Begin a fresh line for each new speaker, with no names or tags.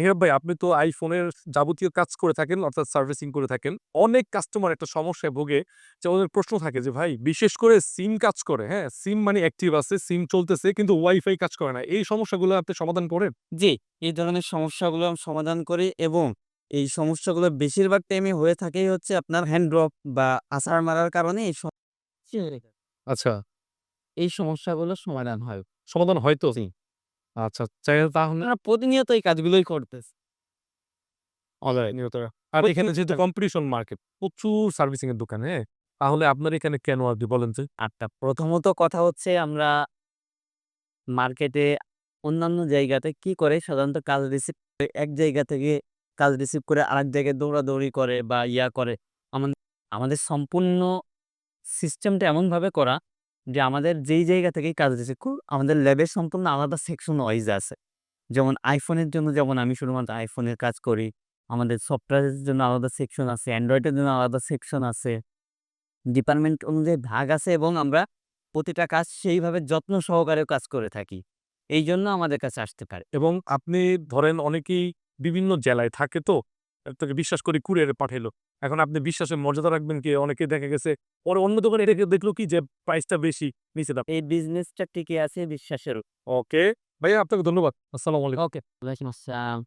হিরাব ভাই আপনি তো আইফোনের যাবতীয় কাজ করে থাকেন অর্থাৎ সার্ভিসিং করে থাকেন। অনেক কাস্টমার একটা সমস্যায় ভোগে যে ওদের প্রশ্ন থাকে যে ভাই বিশেষ করে সিম কাজ করে, হ্যাঁ? সিম মানে অ্যাক্টিভ আছে, সিম চলতেছে কিন্তু ওয়াইফাই কাজ করে না। এই সমস্যাগুলো আপনি সমাধান করেন?
জি, এই ধরনের সমস্যাগুলো আমি সমাধান করি এবং এই সমস্যাগুলো বেশিরভাগ টাইমে হয়ে থাকেই হচ্ছে আপনার হ্যান্ড ড্রপ বা আছাড় মারার কারণে এই
আচ্ছা।
এই সমস্যাগুলো সমাধান হয়।
সমাধান হয় তো?
জি।
আচ্ছা, তাহলে
প্রতিনিয়ত এই কাজগুলোই করতেছে।
নিয়ত আর এখানে যেহেতু কম্পিটিশন মার্কেট, প্রচুর সার্ভিসিং এর দোকান, হ্যাঁ? তাহলে আপনার এখানে কেন আপনি বলেন যে?
আচ্ছা, প্রথমত কথা হচ্ছে আমরা মার্কেটে অন্যান্য জায়গাতে কি করে সাধারণত কাজ রিসিভ করে এক জায়গা থেকে কাজ রিসিভ করে আরেক জায়গায় দৌড়াদৌড়ি করে বা ইয়া করে। আমন আমাদের সম্পূর্ণ সিস্টেমটা এমনভাবে করা যে আমাদের যেই জায়গা থেকেই কাজ রিসিভ খুব আমাদের ল্যাবের সম্পূর্ণ আলাদা সেকশন ওয়াইজ আছে। যেমন আইফোনের জন্য যেমন আমি শুধুমাত্র আইফোনের কাজ করি। আমাদের সফটওয়্যারের জন্য আলাদা সেকশন আছে, অ্যান্ড্রয়েডের জন্য আলাদা সেকশন আছে। ডিপার্টমেন্ট অনুযায়ী ভাগ আছে এবং আমরা প্রতিটা কাজ সেইভাবে যত্ন সহকারেও কাজ করে থাকি। এই জন্য আমাদের কাছে আসতে পারে।
এবং আপনি ধরেন অনেকেই বিভিন্ন জেলায় থাকে তো, বিশ্বাস করে কুরিয়ারে পাঠাইলো। এখন আপনি বিশ্বাসের মর্যাদা রাখবেন কি? অনেকে দেখা গেছে পরে অন্য দোকানে এটাকে দেখল কি যে প্রাইসটা বেশি, নিচে দাম।
এই বিজনেসটা টিকে আছে বিশ্বাসের
ওকে। ভাইয়া আপনাকে ধন্যবাদ। আসসালামু আলাইকুম।
ওকে, ওয়ালাইকুম আসসালাম।